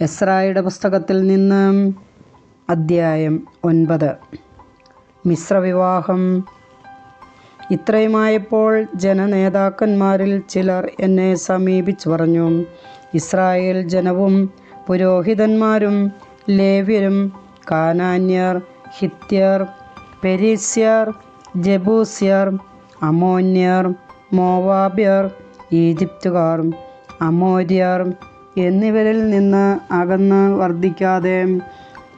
എസ്രായുടെ പുസ്തകത്തിൽ നിന്ന് അദ്ധ്യായം ഒൻപത്. മിശ്രവിവാഹം. ഇത്രയുമായപ്പോൾ ജനനേതാക്കന്മാരിൽ ചിലർ എന്നെ സമീപിച്ചു പറഞ്ഞു. ഇസ്രായേൽ ജനവും പുരോഹിതന്മാരും ലേവ്യരും കാനാന്യർ ഹിത്യർ പെരീസ്യർ ജബൂസ്യർ അമോന്യർ മോവാബ്യർ ഈജിപ്തുകാർ അമോര്യർ എന്നിവരിൽ നിന്ന് അകന്ന് വർദ്ധിക്കാതെ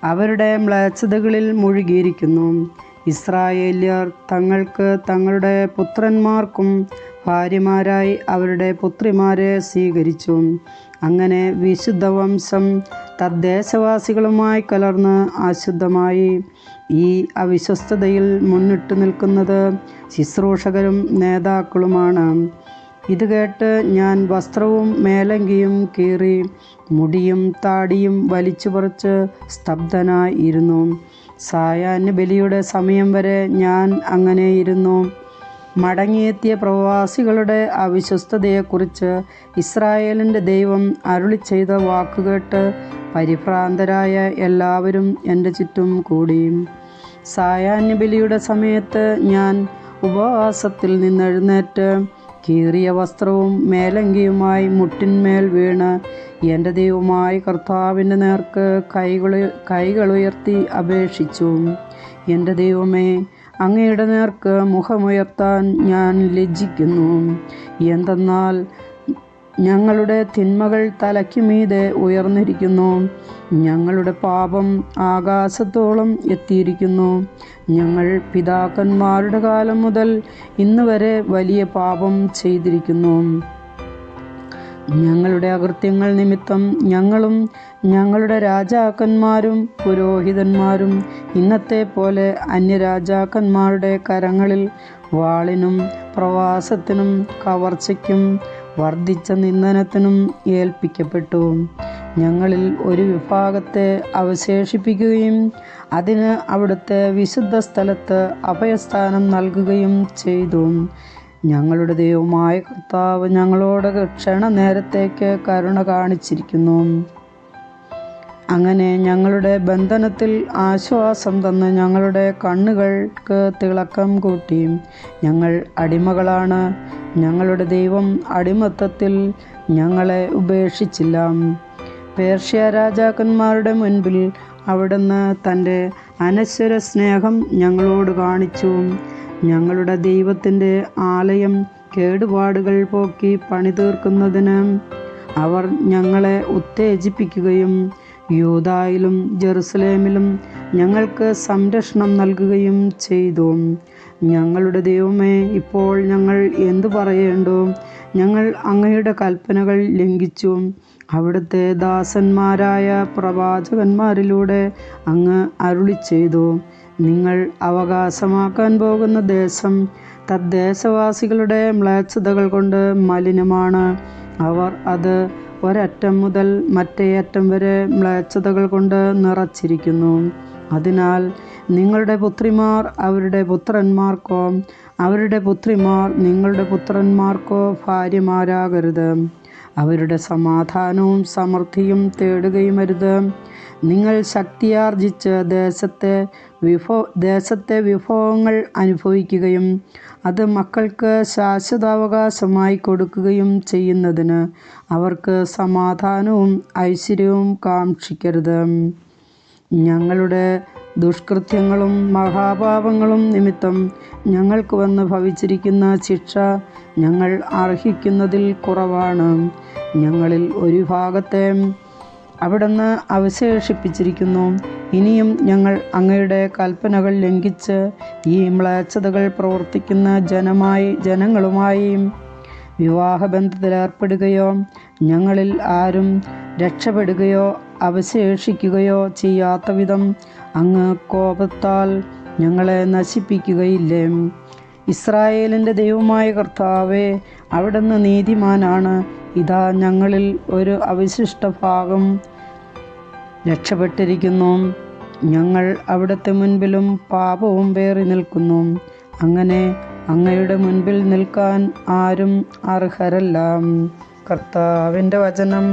അവരുടെ മ്ലേച്ഛതകളിൽ മുഴുകിയിരിക്കുന്നു. ഇസ്രായേല്യർ തങ്ങൾക്ക് തങ്ങളുടെ പുത്രന്മാർക്കും ഭാര്യമാരായി അവരുടെ പുത്രിമാരെ സ്വീകരിച്ചു. അങ്ങനെ വിശുദ്ധ വംശം തദ്ദേശവാസികളുമായി കലർന്ന് അശുദ്ധമായി. ഈ അവിശ്വസ്തതയിൽ മുന്നിട്ട് നിൽക്കുന്നത് ശുശ്രൂഷകരും നേതാക്കളുമാണ്. ഇത് കേട്ട് ഞാൻ വസ്ത്രവും മേലങ്കിയും കീറി മുടിയും താടിയും വലിച്ചു പറിച്ച് സ്തബ്ധനായി ഇരുന്നു സായാഹ്ന ബലിയുടെ സമയം വരെ ഞാൻ അങ്ങനെ ഇരുന്നു. മടങ്ങിയെത്തിയ പ്രവാസികളുടെ അവിശ്വസ്തതയെക്കുറിച്ച് ഇസ്രായേലിന്റെ ദൈവം അരുളി ചെയ്ത വാക്കുകേട്ട് പരിഭ്രാന്തരായ എല്ലാവരും എന്റെ ചുറ്റും കൂടി. സായാഹ്ന ബലിയുടെ സമയത്ത് ഞാൻ ഉപവാസത്തിൽ നിന്നെഴുന്നേറ്റ് കീറിയ വസ്ത്രവും മേലങ്കിയുമായി മുട്ടിന്മേൽ വീണ് എന്റെ ദൈവമായി കർത്താവിന്റെ നേർക്ക് കൈകൾ കൈകളുയർത്തി അപേക്ഷിച്ചു. എന്റെ ദൈവമേ അങ്ങയുടെ നേർക്ക് മുഖമുയർത്താൻ ഞാൻ ലജ്ജിക്കുന്നു. എന്തെന്നാൽ ഞങ്ങളുടെ തിന്മകൾ തലയ്ക്കുമീതെ ഉയർന്നിരിക്കുന്നു. ഞങ്ങളുടെ പാപം ആകാശത്തോളം എത്തിയിരിക്കുന്നു. ഞങ്ങൾ പിതാക്കന്മാരുടെ കാലം മുതൽ ഇന്ന് വരെ വലിയ പാപം ചെയ്തിരിക്കുന്നു. ഞങ്ങളുടെ അകൃത്യങ്ങൾ നിമിത്തം ഞങ്ങളും ഞങ്ങളുടെ രാജാക്കന്മാരും പുരോഹിതന്മാരും ഇന്നത്തെ പോലെ അന്യരാജാക്കന്മാരുടെ കരങ്ങളിൽ വാളിനും പ്രവാസത്തിനും കവർച്ചയ്ക്കും വർദ്ധിച്ച നിന്ദനത്തിനും ഏൽപ്പിക്കപ്പെട്ടു. ഞങ്ങളിൽ ഒരു വിഭാഗത്തെ അവശേഷിപ്പിക്കുകയും അതിന് അവിടുത്തെ വിശുദ്ധ സ്ഥലത്ത് അഭയസ്ഥാനം നൽകുകയും ചെയ്തു. ഞങ്ങളുടെ ദൈവമായ കർത്താവ് ഞങ്ങളോട് ക്ഷണ നേരത്തേക്ക് കരുണ കാണിച്ചിരിക്കുന്നു. അങ്ങനെ ഞങ്ങളുടെ ബന്ധനത്തിൽ ആശ്വാസം തന്ന് ഞങ്ങളുടെ കണ്ണുകൾക്ക് തിളക്കം കൂട്ടി. ഞങ്ങൾ അടിമകളാണ്. ഞങ്ങളുടെ ദൈവം അടിമത്തത്തിൽ ഞങ്ങളെ ഉപേക്ഷിച്ചില്ല. പേർഷ്യ രാജാക്കന്മാരുടെ മുൻപിൽ അവിടുന്ന് തന്റെ അനശ്വര സ്നേഹം ഞങ്ങളോട് കാണിച്ചു. ഞങ്ങളുടെ ദൈവത്തിന്റെ ആലയം കേടുപാടുകൾ പോക്കി പണി തീർക്കുന്നതിന് അവർ ഞങ്ങളെ ഉത്തേജിപ്പിക്കുകയും യൂതായിലും ജെറുസലേമിലും ഞങ്ങൾക്ക് സംരക്ഷണം നൽകുകയും ചെയ്തു. ഞങ്ങളുടെ ദൈവമേ ഇപ്പോൾ ഞങ്ങൾ എന്തു പറയേണ്ടു? ഞങ്ങൾ അങ്ങയുടെ കൽപ്പനകൾ ലംഘിച്ചു. അവിടുത്തെ ദാസന്മാരായ പ്രവാചകന്മാരിലൂടെ അങ്ങ് അരുളി ചെയ്തു നിങ്ങൾ അവകാശമാക്കാൻ പോകുന്ന ദേശം തദ്ദേശവാസികളുടെ മ്ലേച്ഛതകൾ കൊണ്ട് മലിനമാണ്. അവർ അത് ഒരറ്റം മുതൽ മറ്റേ അറ്റം വരെ മ്ലേച്ഛതകൾ കൊണ്ട് നിറച്ചിരിക്കുന്നു. അതിനാൽ നിങ്ങളുടെ പുത്രിമാർ അവരുടെ പുത്രന്മാർക്കോ അവരുടെ പുത്രിമാർ നിങ്ങളുടെ പുത്രന്മാർക്കോ ഭാര്യമാരാകരുത്. അവരുടെ സമാധാനവും സമൃദ്ധിയും തേടുകയുമരുത്. നിങ്ങൾ ശക്തിയാർജിച്ച് ദേശത്തെ വിഭവ ദേശത്തെ വിഭവങ്ങൾ അനുഭവിക്കുകയും അത് മക്കൾക്ക് ശാശ്വതാവകാശമായി കൊടുക്കുകയും ചെയ്യുന്നതിന് അവർക്ക് സമാധാനവും ഐശ്വര്യവും കാക്ഷിക്കരുത്. ഞങ്ങളുടെ ദുഷ്കൃത്യങ്ങളും മഹാപാപങ്ങളും നിമിത്തം ഞങ്ങൾക്ക് വന്ന് ഭവിച്ചിരിക്കുന്ന ശിക്ഷ ഞങ്ങൾ അർഹിക്കുന്നതിൽ കുറവാണ്. ഞങ്ങളിൽ ഒരു ഭാഗത്തെ അവിടുന്ന് അവശേഷിപ്പിച്ചിരിക്കുന്നു. ഇനിയും ഞങ്ങൾ അങ്ങയുടെ കൽപ്പനകൾ ലംഘിച്ച് ഈ മ്ലേച്ഛതകൾ പ്രവർത്തിക്കുന്ന ജനമായി ജനങ്ങളുമായി വിവാഹബന്ധത്തിലേർപ്പെടുകയോ ഞങ്ങളിൽ ആരും രക്ഷപ്പെടുകയോ അവശേഷിക്കുകയോ ചെയ്യാത്ത വിധം അങ്ങ് കോപത്താൽ ഞങ്ങളെ നശിപ്പിക്കുകയില്ലേ? ഇസ്രായേലിന്റെ ദൈവമായ കർത്താവെ അവിടുന്ന് നീതിമാനാണ്. ഇതാ ഞങ്ങളിൽ ഒരു അവശിഷ്ട ഭാഗം രക്ഷപ്പെട്ടിരിക്കുന്നു. ഞങ്ങൾ അവിടുത്തെ മുൻപിലും പാപവും പേറി നിൽക്കുന്നു. അങ്ങനെ അങ്ങയുടെ മുൻപിൽ നിൽക്കാൻ ആരും അർഹരല്ല. കർത്താവിന്റെ വചനം.